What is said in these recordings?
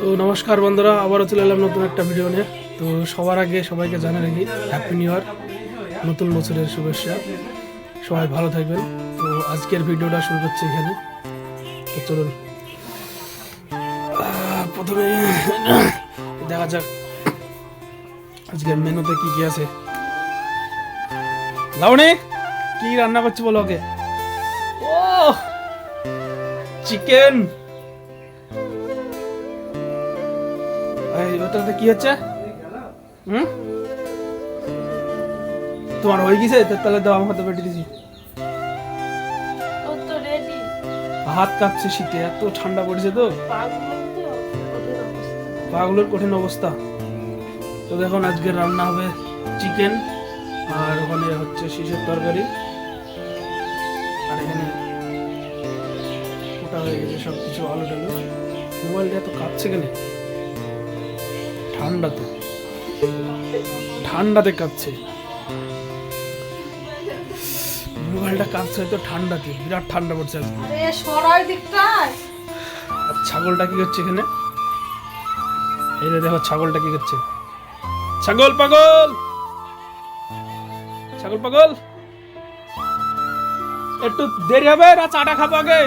তো নমস্কার বন্ধুরা, আবারও চলে এলাম নতুন একটা ভিডিও নিয়ে। তো সবার আগে সবাইকে জানা রাখি হ্যাপি নিউ ইয়ার নতুন বছরের শুভেচ্ছা। সবাই ভালো থাকবেন। তো আজকের ভিডিওটা শুরু করছি এখানে। তো চলুন। প্রথমে দেখা যাক আজকের মেনুতে কি কি আছে। লাউনি কি রান্না করছি বলো ওকে? ও চিকেন। এই ওটাতে কি হচ্ছে? হুম? তোমার হয়ে গেছে? তাহলে দাও আমার হাতে বেটে দিছি। হাত কাঁপছে শীতে এত ঠান্ডা পড়েছে তো। পাগুলোর কঠিন অবস্থা। তো দেখুন আজকে রান্না হবে চিকেন আর ওখানে হচ্ছে শিশের তরকারি। আর এখানে ওটা হয়ে গেছে সব কিছু আলু টালু মোবাইলটা এত কাঁপছে কেন? ঠান্ডাতে। ঠান্ডাতে কাঁপছে। মোবাইলটা কাঁপছে হয়তো ঠান্ডাতে বিরাট ঠান্ডা পড়ছে আজকে। সরাই দিকটায়। আর ছাগলটা কি করছে এখানে? এই দেখো ছাগলটা কি করছে? ছাগল পাগল! ছাগল পাগল! একটু দেরি হবে না চাটা খাব আগে।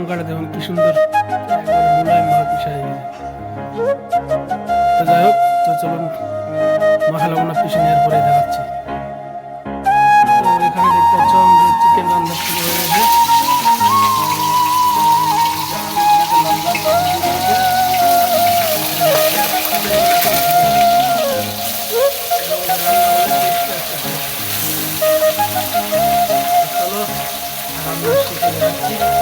লঙ্কাটা দেখুন, কি সুন্দর। তো যাই হোক, তো চলুন মশলা গুলো পিষে নেওয়ার পরে দেখাচ্ছি। তো এখানে দেখতে পাচ্ছ চলো, রান্না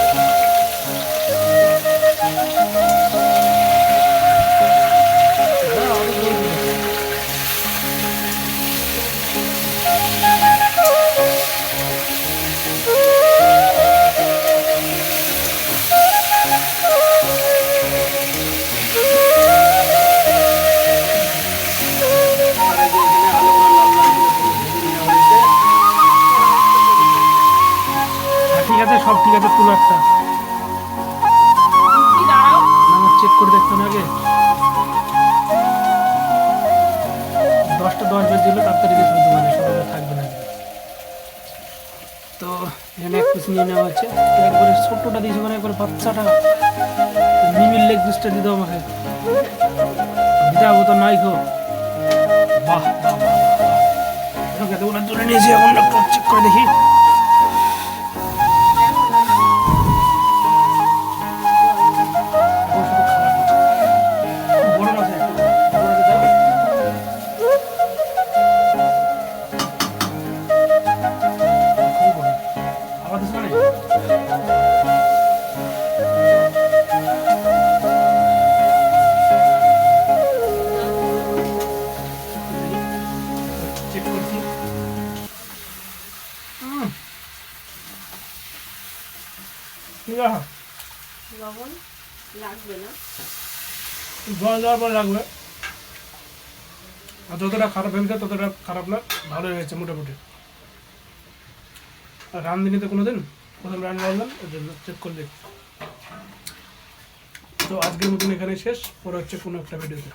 আমার চেক করে দেখতে হবে আগে। দশটা দশ বাজে হলো তাড়াতাড়ি থাকবে না। তো এখানে এক পিস নিয়ে নেওয়া হচ্ছে একবারে ছোট্টটা দিয়েছে মানে একবারে বাচ্চাটা। মিমির লেগ পিসটা দিতে আমাকে। দিতে হবে তো নাই খো বাহ ওরা তুলে নিয়েছি এখন চেক করে দেখি। লবণ লাগবে না। আর যতটা খারাপ হয়েছে, ততটা খারাপ না, ভালোই হয়েছে মোটামুটি। আর রান্ধুনিতে কোনো দিন প্রথম রান্না করলাম ওই জন্য চেক করলে। তো আজকের মতন এখানে শেষ। পরে হচ্ছে কোনো একটা ভিডিওতে